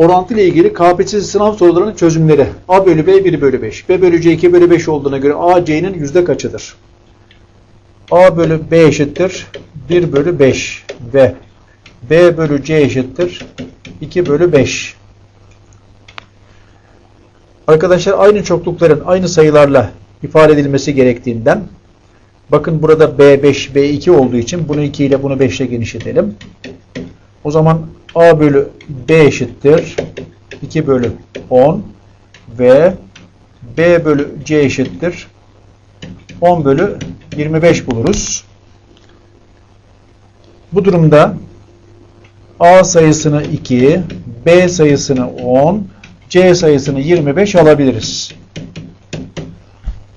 Orantı ile ilgili KPSS sınav sorularının çözümleri. A bölü B 1 bölü 5. B bölü C 2 bölü 5 olduğuna göre A C'nin yüzde kaçıdır? A bölü B eşittir 1 bölü 5 ve B bölü C eşittir 2 bölü 5. Arkadaşlar aynı çoklukların aynı sayılarla ifade edilmesi gerektiğinden bakın burada B5, B2 olduğu için bunu 2 ile bunu 5 ile genişletelim. O zaman A bölü B eşittir 2 bölü 10 ve B bölü C eşittir 10 bölü 25 buluruz. Bu durumda A sayısını 2, B sayısını 10, C sayısını 25 alabiliriz.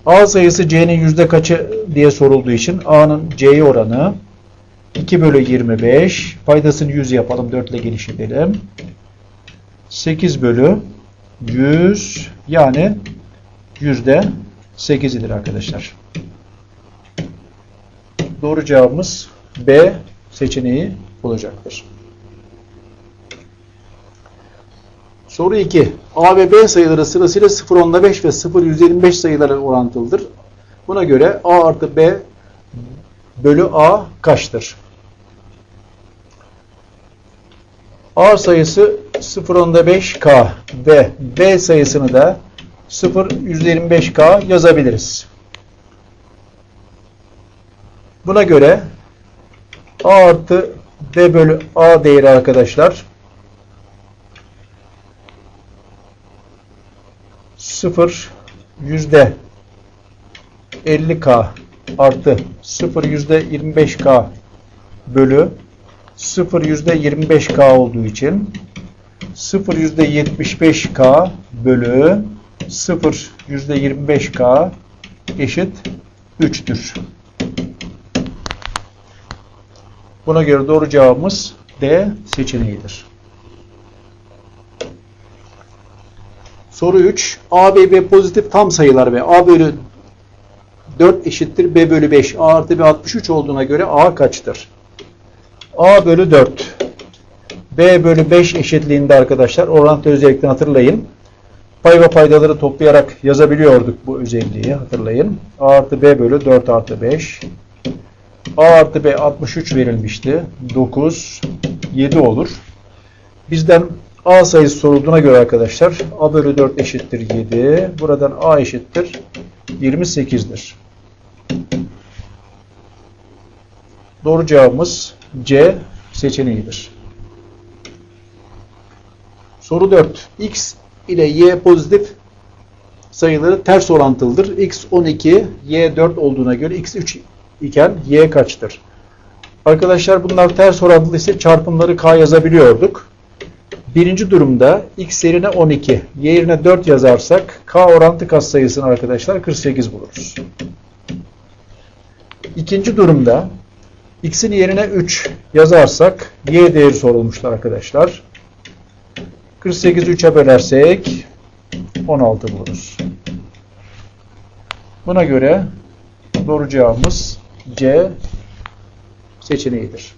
A sayısı C'nin yüzde kaçı diye sorulduğu için A'nın C'ye oranı 2 bölü 25 paydasını 100 yapalım 4 ile genişletelim 8 bölü 100 yani yüzde 8'idir arkadaşlar. Doğru cevabımız B seçeneği olacaktır. Soru 2. A ve B sayıları sırasıyla 0 onda 5 ve 0 125 sayıları orantılıdır. Buna göre A artı B bölü A kaçtır? A sayısı 0 onda 5K ve B sayısını da 0 125K yazabiliriz. Buna göre A artı B bölü A değeri arkadaşlar 0 yüzde 50K artı 0 yüzde 25K bölü 0 yüzde 25K olduğu için 0 yüzde 75K bölü 0 yüzde 25K eşit 3'tür. Buna göre doğru cevabımız D seçeneğidir. Soru 3. A ve B pozitif tam sayılar ve A bölü 4 eşittir B bölü 5. A artı B 63 olduğuna göre A kaçtır? A bölü 4. B bölü 5 eşitliğinde arkadaşlar orantı özellikten hatırlayın. Pay ve paydaları toplayarak yazabiliyorduk bu özelliği hatırlayın. A artı B bölü 4 artı 5. A artı B 63 verilmişti. 9, 7 olur. Bizden A sayısı sorulduğuna göre arkadaşlar A bölü 4 eşittir 7. Buradan A eşittir 28'dir. Doğru cevabımız C seçeneğidir. Soru 4. X ile Y pozitif sayıları ters orantılıdır. X 12, Y 4 olduğuna göre X 3 iken Y kaçtır? Arkadaşlar bunlar ters orantılı ise çarpımları K yazabiliyorduk. Birinci durumda X yerine 12, Y yerine 4 yazarsak K orantı katsayısını arkadaşlar 48 buluruz. İkinci durumda X'in yerine 3 yazarsak Y değeri sorulmuştu arkadaşlar. 48'i 3'e bölersek 16 buluruz. Buna göre doğru cevabımız C seçeneğidir.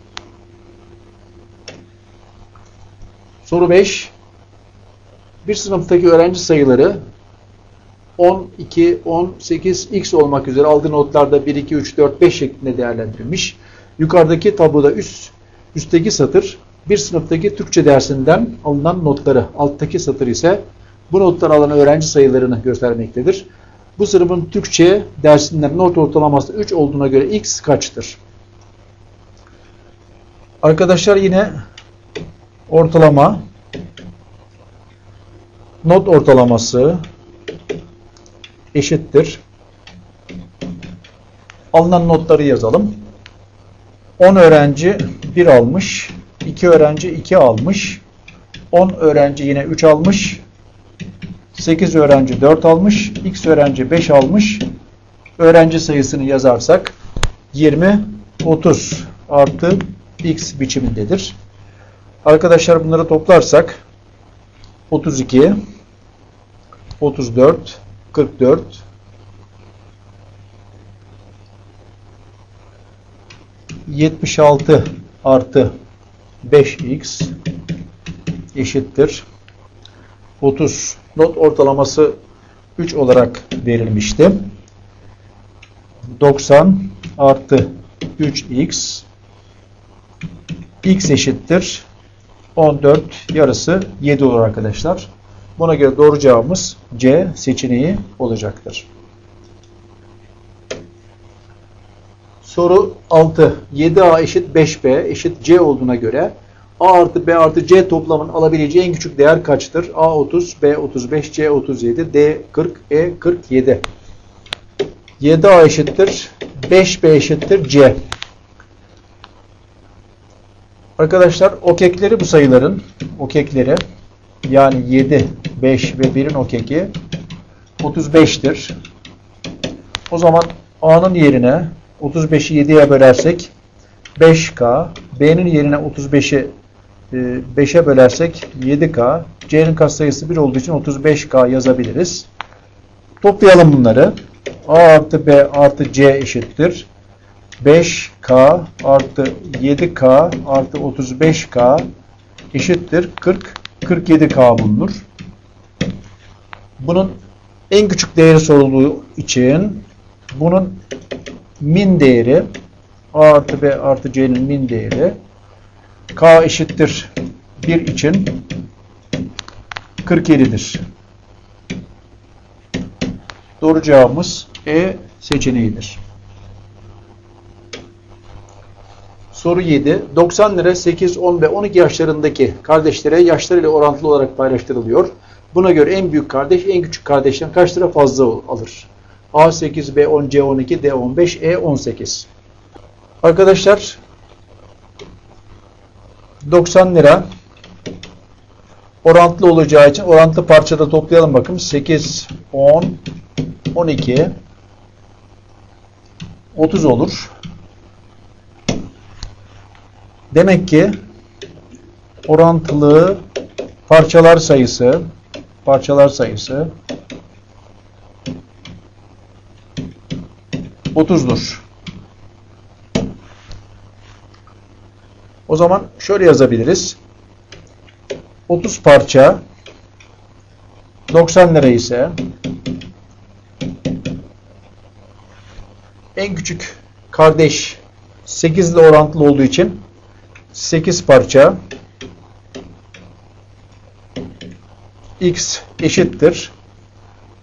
Soru 5. Bir sınıftaki öğrenci sayıları 10, 2, 10, 8, x olmak üzere aldığı notlarda 1, 2, 3, 4, 5 şeklinde değerlendirilmiş. Yukarıdaki tabloda üst, üstteki satır bir sınıftaki Türkçe dersinden alınan notları, alttaki satır ise bu notları alan öğrenci sayılarını göstermektedir. Bu sınıfın Türkçe dersinden not ortalaması 3 olduğuna göre x kaçtır? Arkadaşlar yine ortalama not ortalaması eşittir. Alınan notları yazalım. 10 öğrenci 1 almış. 2 öğrenci 2 almış. 10 öğrenci yine 3 almış. 8 öğrenci 4 almış. X öğrenci 5 almış. Öğrenci sayısını yazarsak 20, 30 artı X biçimindedir. Arkadaşlar bunları toplarsak 32, 34, 44, 76 artı 5x eşittir 30 not ortalaması 3 olarak verilmişti. 90 artı 3x x eşittir 14 yarısı 7 olur arkadaşlar. Buna göre doğru cevabımız C seçeneği olacaktır. Soru 6. 7A eşit 5B eşit C olduğuna göre A artı B artı C toplamının alabileceği en küçük değer kaçtır? A 30, B 35, C 37, D 40, E 47. 7A eşittir 5B eşittir C. Arkadaşlar okekleri bu sayıların okekleri yani 7, 5 ve 1'in okeki 35'tir. O zaman A'nın yerine 35'i 7'ye bölersek 5K, B'nin yerine 35'i 5'e bölersek 7K, C'nin katsayısı 1 olduğu için 35K yazabiliriz. Toplayalım bunları. A artı B artı C eşittir. 5K artı 7K artı 35K eşittir 40. 47K bulunur. Bunun en küçük değeri sorulduğu için bunun min değeri A artı B artı C'nin min değeri K eşittir 1 için 47'dir. Doğru cevabımız E seçeneğidir. Soru 7. 90 lira 8, 10 ve 12 yaşlarındaki kardeşlere yaşlarıyla orantılı olarak paylaştırılıyor. Buna göre en büyük kardeş en küçük kardeşten kaç lira fazla alır? A 8, B 10, C 12, D 15, E 18. Arkadaşlar 90 lira orantılı olacağı için orantılı parçada toplayalım bakın. 8, 10, 12, 30 olur. Demek ki orantılı parçalar sayısı parçalar sayısı 30'dur. O zaman şöyle yazabiliriz. 30 parça 90 lira ise en küçük kardeş 8 ile orantılı olduğu için 8 parça x eşittir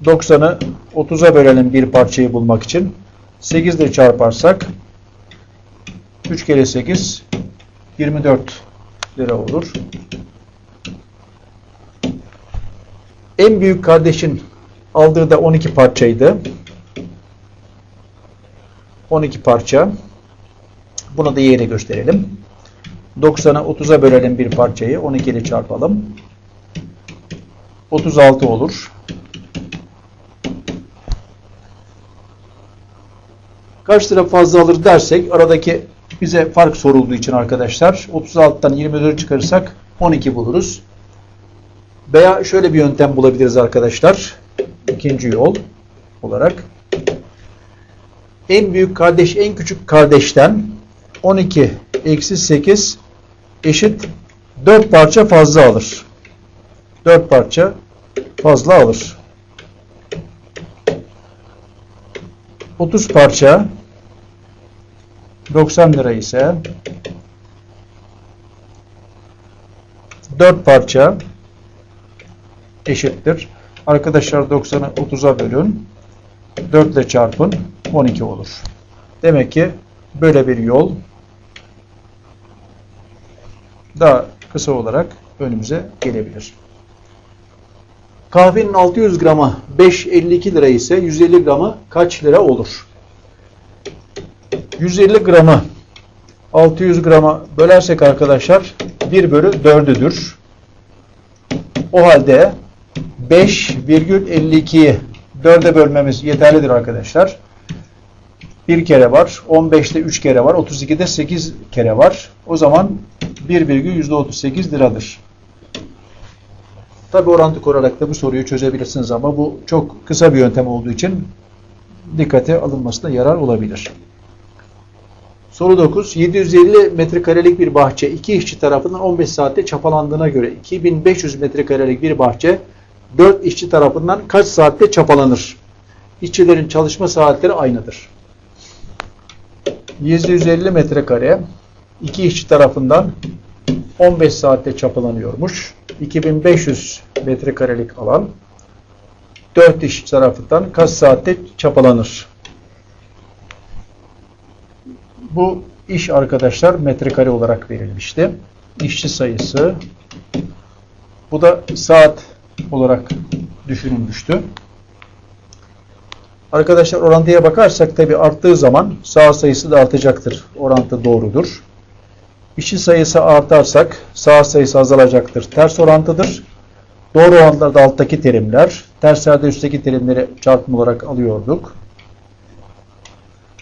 90'ı 30'a bölelim bir parçayı bulmak için 8 ile çarparsak 3 kere 8 24 lira olur. En büyük kardeşin aldığı da 12 parçaydı. 12 parça. Bunu da yere gösterelim. 90'a 30'a bölelim bir parçayı. 12 ile çarpalım. 36 olur. Kaç lira fazla alır dersek aradaki bize fark sorulduğu için arkadaşlar 36'dan 24 çıkarırsak 12 buluruz. Veya şöyle bir yöntem bulabiliriz arkadaşlar. İkinci yol olarak. En büyük kardeş en küçük kardeşten 12 eksi 8 eşit 4 parça fazla alır. 4 parça fazla alır. 30 parça 90 lira ise 4 parça eşittir. Arkadaşlar 90'ı 30'a bölün. 4 ile çarpın 12 olur. Demek ki böyle bir yol daha kısa olarak önümüze gelebilir. Kahvenin 600 gramı 5.52 lira ise 150 gramı kaç lira olur? 150 gramı 600 grama bölersek arkadaşlar 1 bölü 4'üdür. O halde 5,52'yi 4'e bölmemiz yeterlidir arkadaşlar. Bir kere var. 15'te 3 kere var. 32'de 8 kere var. O zaman 1,38 liradır. Tabi orantı kurarak da bu soruyu çözebilirsiniz ama bu çok kısa bir yöntem olduğu için dikkate alınmasına yarar olabilir. Soru 9. 750 metrekarelik bir bahçe iki işçi tarafından 15 saatte çapalandığına göre 2500 metrekarelik bir bahçe 4 işçi tarafından kaç saatte çapalanır? İşçilerin çalışma saatleri aynıdır. 750 metrekare 2 işçi tarafından 15 saatte çapalanıyormuş. 2500 metrekarelik alan 4 işçi tarafından kaç saatte çapalanır? Bu iş arkadaşlar metrekare olarak verilmişti. İşçi sayısı bu da saat olarak düşünülmüştü. Arkadaşlar orantıya bakarsak tabi arttığı zaman saat sayısı da artacaktır. Orantı doğrudur. İşçi sayısı artarsak saat sayısı azalacaktır. Ters orantıdır. Doğru orantılarda alttaki terimler, terslerde üstteki terimleri çarpım olarak alıyorduk.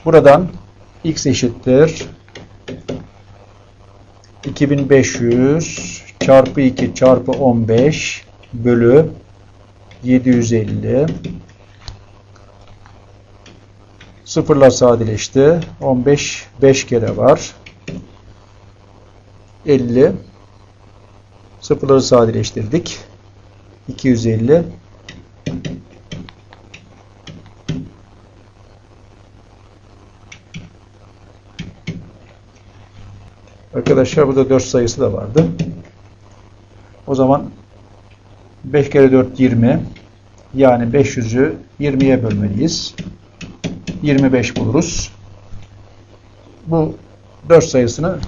Buradan x eşittir. 2500 çarpı 2 çarpı 15 bölü 750 sıfırlar sadeleşti. 15 5 kere var. 50 sıfırları sadeleştirdik. 250 Arkadaşlar burada 4 sayısı da vardı. O zaman 5 kere 4 20. Yani 500'ü 20'ye bölmeliyiz. 25 buluruz. Bu 4 sayısını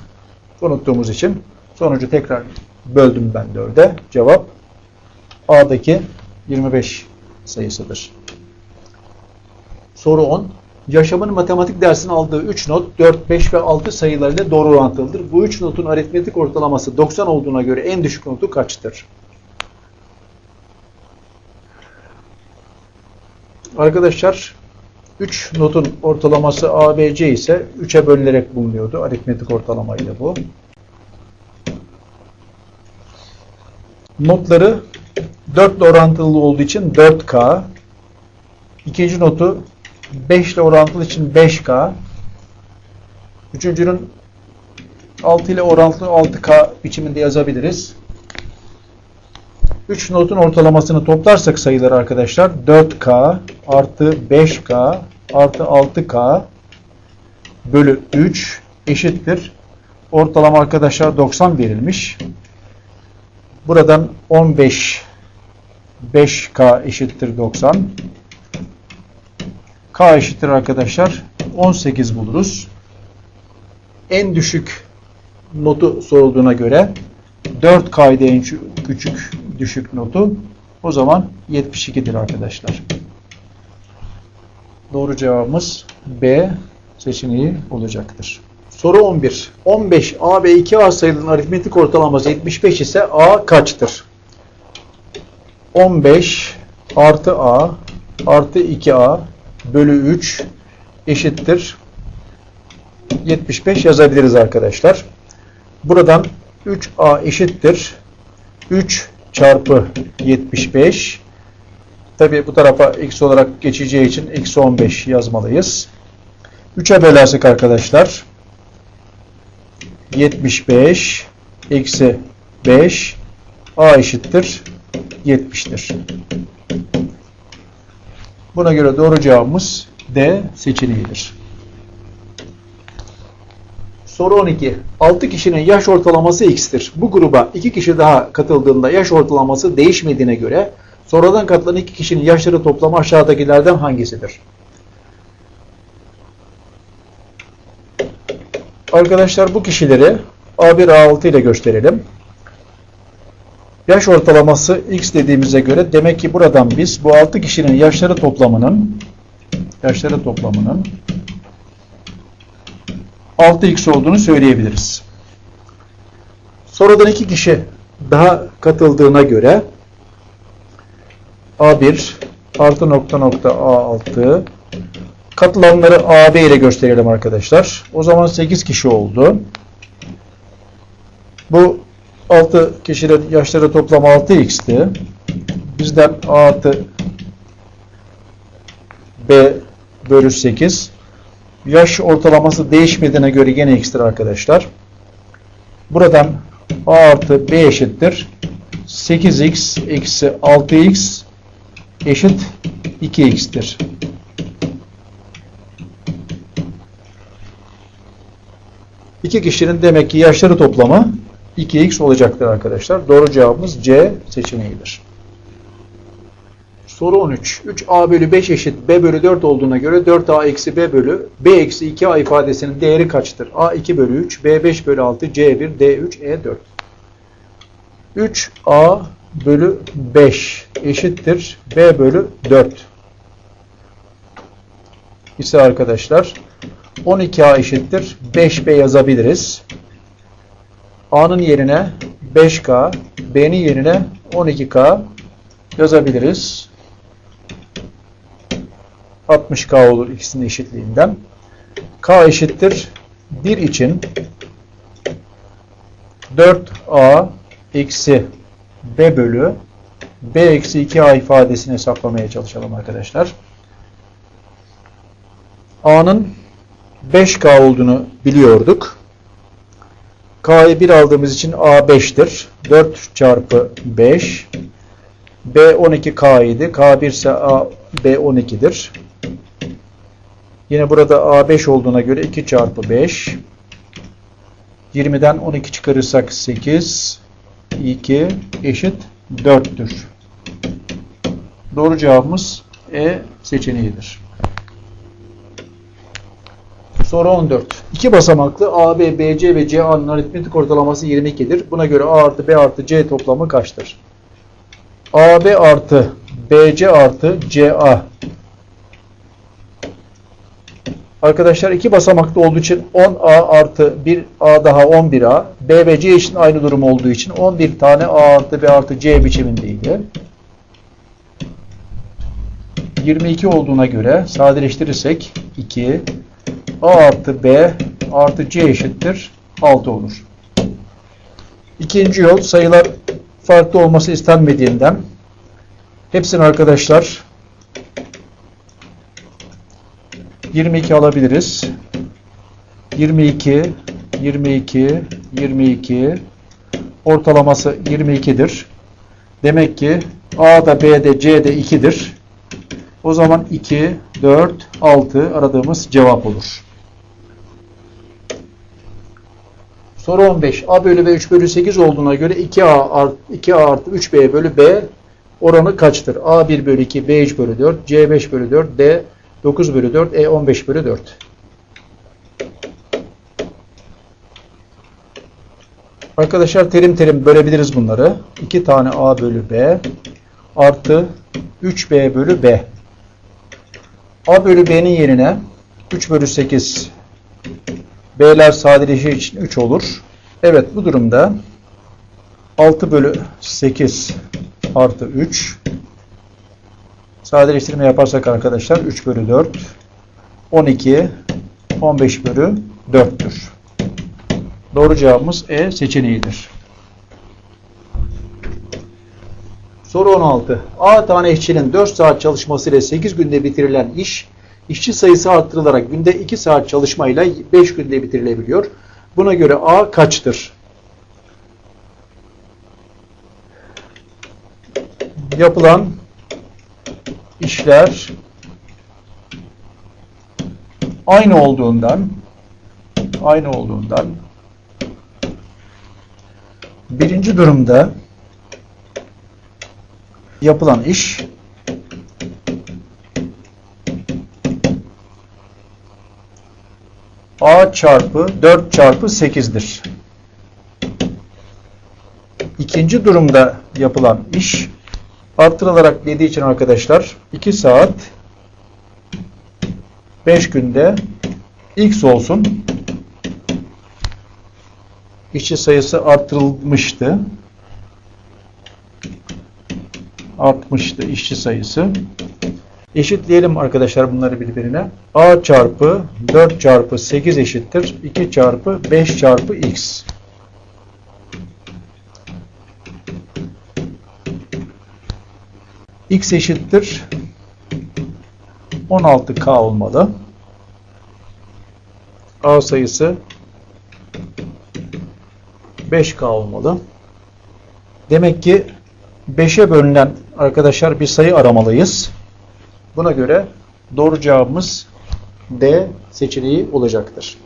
unuttuğumuz için sonucu tekrar böldüm ben 4'e. Cevap A'daki 25 sayısıdır. Soru 10. Yaşamın matematik dersinin aldığı 3 not 4, 5 ve 6 sayılarıyla doğru orantılıdır. Bu 3 notun aritmetik ortalaması 90 olduğuna göre en düşük notu kaçtır? Arkadaşlar 3 notun ortalaması ABC ise 3'e bölünerek bulunuyordu. Aritmetik ortalamaydı bu. Notları 4 ile orantılı olduğu için 4K. İkinci notu 5 ile orantılı için 5K. Üçüncünün 6 ile orantılı 6K biçiminde yazabiliriz. 3 notun ortalamasını toplarsak sayıları arkadaşlar 4K artı 5K artı 6K bölü 3 eşittir. Ortalama arkadaşlar 90 verilmiş. Buradan 15 5K eşittir 90. K eşittir arkadaşlar 18 buluruz. En düşük notu sorulduğuna göre 4K'ydı en küçük düşük notu. O zaman 72'dir arkadaşlar. Doğru cevabımız B seçeneği olacaktır. Soru 11. 15 A ve 2A sayılarının aritmetik ortalaması 75 ise A kaçtır? 15 artı A artı 2A bölü 3 eşittir 75 yazabiliriz arkadaşlar. Buradan 3A eşittir 3 çarpı 75 tabi bu tarafa x olarak geçeceği için eksi 15 yazmalıyız. 3'e bölersek arkadaşlar 75 eksi 5 A eşittir 70'tir. Buna göre doğru cevabımız D seçeneğidir. Soru 12. 6 kişinin yaş ortalaması x'tir. Bu gruba 2 kişi daha katıldığında yaş ortalaması değişmediğine göre sonradan katılan 2 kişinin yaşları toplamı aşağıdakilerden hangisidir? Arkadaşlar bu kişileri A1 A6 ile gösterelim. Yaş ortalaması x dediğimize göre demek ki buradan biz bu 6 kişinin yaşları toplamının yaşları toplamının 6x olduğunu söyleyebiliriz. Sonradan iki kişi daha katıldığına göre A1 artı nokta nokta A6 katılanları AB ile gösterelim arkadaşlar. O zaman 8 kişi oldu. Bu 6 kişinin yaşları toplam 6x'ti. Bizden A artı B bölü 8. Yaş ortalaması değişmediğine göre yine x'tir arkadaşlar. Buradan A artı B eşittir. 8x eksi 6x eşit 2x'tir. İki kişinin demek ki yaşları toplamı 2x olacaktır arkadaşlar. Doğru cevabımız C seçeneğidir. Soru 13. 3a bölü 5 eşit b bölü 4 olduğuna göre 4a eksi b bölü b eksi 2a ifadesinin değeri kaçtır? a 2 bölü 3, b 5 bölü 6, c 1, d 3, e 4. 3a bölü 5 eşittir b bölü 4 ise arkadaşlar 12a eşittir 5b yazabiliriz. A'nın yerine 5k, b'nin yerine 12k yazabiliriz. 60k olur ikisinin eşitliğinden. k eşittir 1 için 4a eksi b bölü b eksi 2a ifadesini hesaplamaya çalışalım arkadaşlar. a'nın 5k olduğunu biliyorduk. K'yı 1 aldığımız için a 5'tir. 4 çarpı 5 b 12k idi. k 1 ise a b 12'dir. Yine burada a 5 olduğuna göre 2 çarpı 5 20'den 12 çıkarırsak 8 2 eşit 4'tür. Doğru cevabımız E seçeneğidir. Soru 14. İki basamaklı AB, BC ve CA'nın aritmetik ortalaması 22'dir. Buna göre A artı B artı C toplamı kaçtır? AB artı BC artı CA. Arkadaşlar iki basamaklı olduğu için 10A artı 1A daha 11A. B ve C için aynı durum olduğu için 11 tane A artı B artı C biçimindeydi. 22 olduğuna göre sadeleştirirsek 2 A artı B artı C eşittir 6 olur. İkinci yol sayılar farklı olması istenmediğinden hepsini arkadaşlar 22 alabiliriz. 22 22 22 ortalaması 22'dir. Demek ki A'da B'de C'de 2'dir. O zaman 2, 4, 6 aradığımız cevap olur. Soru 15. A bölü B 3 bölü 8 olduğuna göre 2A artı, 2A artı 3B bölü B oranı kaçtır? A 1 bölü 2, B 3 bölü 4, C 5 bölü 4, D 9 bölü 4, E 15 bölü 4. Arkadaşlar terim terim bölebiliriz bunları. 2 tane A bölü B artı 3B bölü B. A bölü B'nin yerine 3 bölü 8 B'ler sadeleşir için 3 olur. Evet bu durumda 6 bölü 8 artı 3 sadeleştirme yaparsak arkadaşlar 3 bölü 4 12 15 bölü 4'tür. Doğru cevabımız E seçeneğidir. Soru 16. A tane işçinin 4 saat çalışmasıyla 8 günde bitirilen iş, işçi sayısı arttırılarak günde 2 saat çalışmayla 5 günde bitirilebiliyor. Buna göre A kaçtır? Yapılan işler aynı olduğundan aynı olduğundan birinci durumda yapılan iş A çarpı 4 çarpı 8'dir. İkinci durumda yapılan iş artırılarak dediği için arkadaşlar 2 saat 5 günde x olsun. İşçi sayısı artırılmıştı. Artmıştı işçi sayısı. Eşitleyelim arkadaşlar bunları birbirine. A çarpı 4 çarpı 8 eşittir. 2 çarpı 5 çarpı x. x eşittir 16k olmalı. A sayısı 5k olmalı. Demek ki 5'e bölünen arkadaşlar bir sayı aramalıyız. Buna göre doğru cevabımız D seçeneği olacaktır.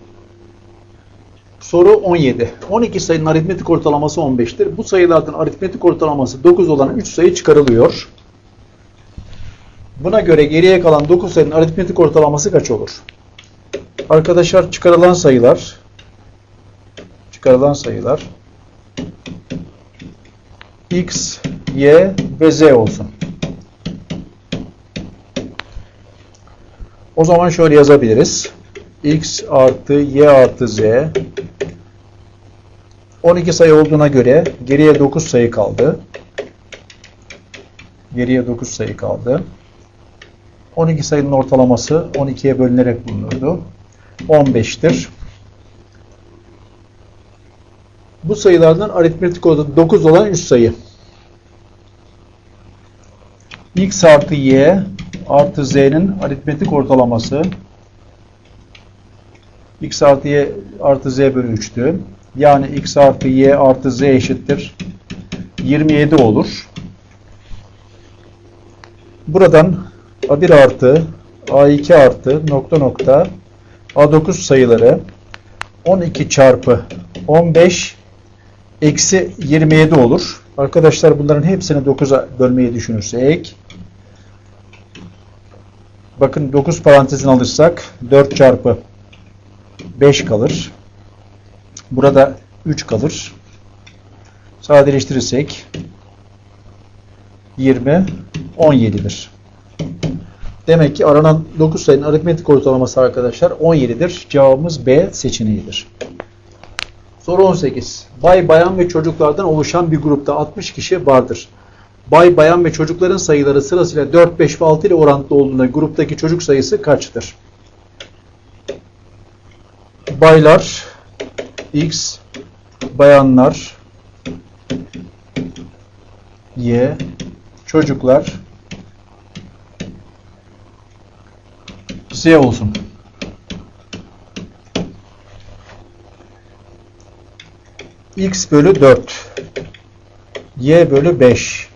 Soru 17. 12 sayının aritmetik ortalaması 15'tir. Bu sayılardan aritmetik ortalaması 9 olan 3 sayı çıkarılıyor. Buna göre geriye kalan 9 sayının aritmetik ortalaması kaç olur? Arkadaşlar çıkarılan sayılar çıkarılan sayılar x, y ve z olsun. O zaman şöyle yazabiliriz. x artı y artı z 12 sayı olduğuna göre geriye 9 sayı kaldı. Geriye 9 sayı kaldı. 12 sayının ortalaması 12'ye bölünerek bulunurdu. 15'tir. Bu sayılardan aritmetik olarak 9 olan 3 sayı. x artı y artı z'nin aritmetik ortalaması x artı y artı z bölü 3'tü. Yani x artı y artı z eşittir 27 olur. Buradan a1 artı a2 artı nokta nokta a9 sayıları 12 çarpı 15 eksi 27 olur. Arkadaşlar bunların hepsini 9'a bölmeyi düşünürsek bakın 9 parantezini alırsak 4 çarpı 5 kalır. Burada 3 kalır. Sadeleştirirsek 20 17'dir. Demek ki aranan 9 sayının aritmetik ortalaması arkadaşlar 17'dir. Cevabımız B seçeneğidir. Soru 18. Bay, bayan ve çocuklardan oluşan bir grupta 60 kişi vardır. Bay, bayan ve çocukların sayıları sırasıyla 4, 5 ve 6 ile orantılı olduğunda gruptaki çocuk sayısı kaçtır? Baylar X, bayanlar Y, çocuklar Z olsun. X bölü 4 Y bölü 5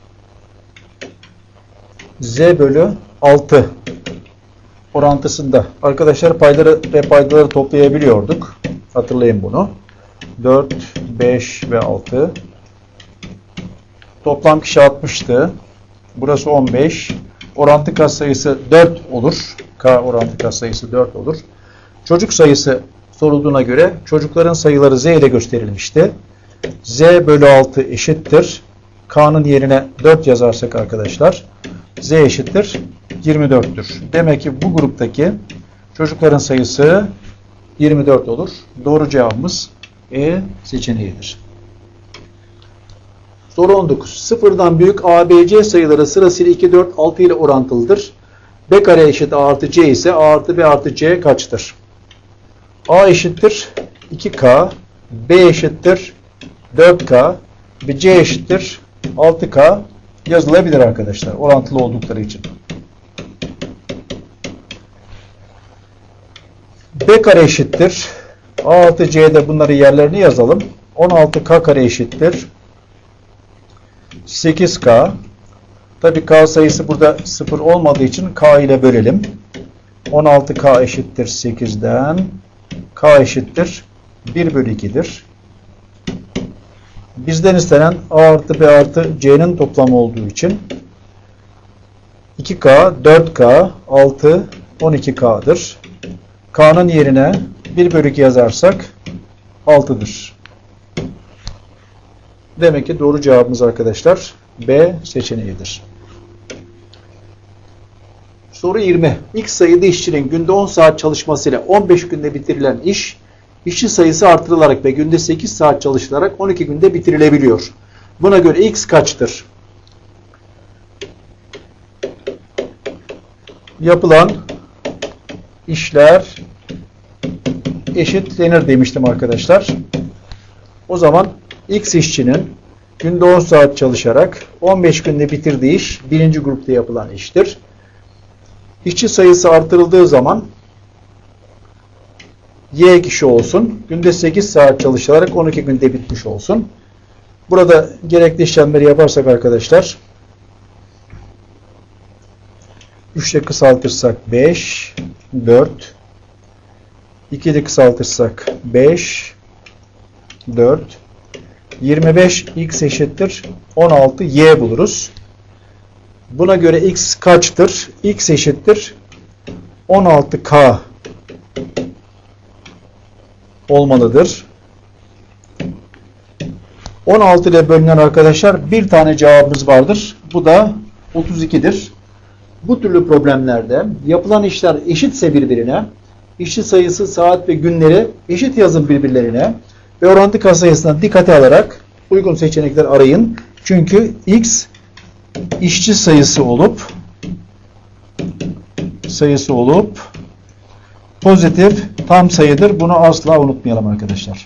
Z bölü 6 orantısında arkadaşlar payları ve paydaları toplayabiliyorduk. Hatırlayın bunu. 4, 5 ve 6 toplam kişi 60'tı. Burası 15. Orantı katsayısı 4 olur. K orantı katsayısı 4 olur. Çocuk sayısı sorulduğuna göre çocukların sayıları Z ile gösterilmişti. Z bölü 6 eşittir. K'nın yerine 4 yazarsak arkadaşlar Z eşittir 24'tür. Demek ki bu gruptaki çocukların sayısı 24 olur. Doğru cevabımız E seçeneğidir. Soru 19. Sıfırdan büyük ABC sayıları sırasıyla 2, 4, 6 ile orantılıdır. B kare eşit A artı C ise A artı B artı C kaçtır? A eşittir 2K, B eşittir 4K ve C eşittir 6K yazılabilir arkadaşlar orantılı oldukları için. B kare eşittir. A artı C'de bunları yerlerini yazalım. 16K kare eşittir. 8K. Tabii K sayısı burada 0 olmadığı için K ile bölelim. 16K eşittir 8'den. K eşittir 1 bölü 2'dir. Bizden istenen A artı B artı C'nin toplamı olduğu için 2K, 4K, 6, 12K'dır. K'nın yerine 1 bölü 2 yazarsak 6'dır. Demek ki doğru cevabımız arkadaşlar B seçeneğidir. Soru 20. X sayıda işçinin günde 10 saat çalışmasıyla 15 günde bitirilen iş, işçi sayısı artırılarak ve günde 8 saat çalışılarak 12 günde bitirilebiliyor. Buna göre X kaçtır? Yapılan işler eşitlenir demiştim arkadaşlar. O zaman X işçinin günde 10 saat çalışarak 15 günde bitirdiği iş birinci grupta yapılan iştir. İşçi sayısı artırıldığı zaman Y kişi olsun. Günde 8 saat çalışarak 12 günde bitmiş olsun. Burada gerekli işlemleri yaparsak arkadaşlar 3 ile kısaltırsak 5 4 2 ile kısaltırsak 5 4 25 x eşittir 16 y buluruz. Buna göre x kaçtır? x eşittir 16k olmalıdır. 16 ile bölünen arkadaşlar bir tane cevabımız vardır. Bu da 32'dir. Bu türlü problemlerde yapılan işler eşitse birbirine, işçi sayısı, saat ve günleri eşit yazın birbirlerine ve orantı katsayısına dikkate alarak uygun seçenekler arayın. Çünkü x işçi sayısı olup sayısı olup pozitif tam sayıdır. Bunu asla unutmayalım arkadaşlar.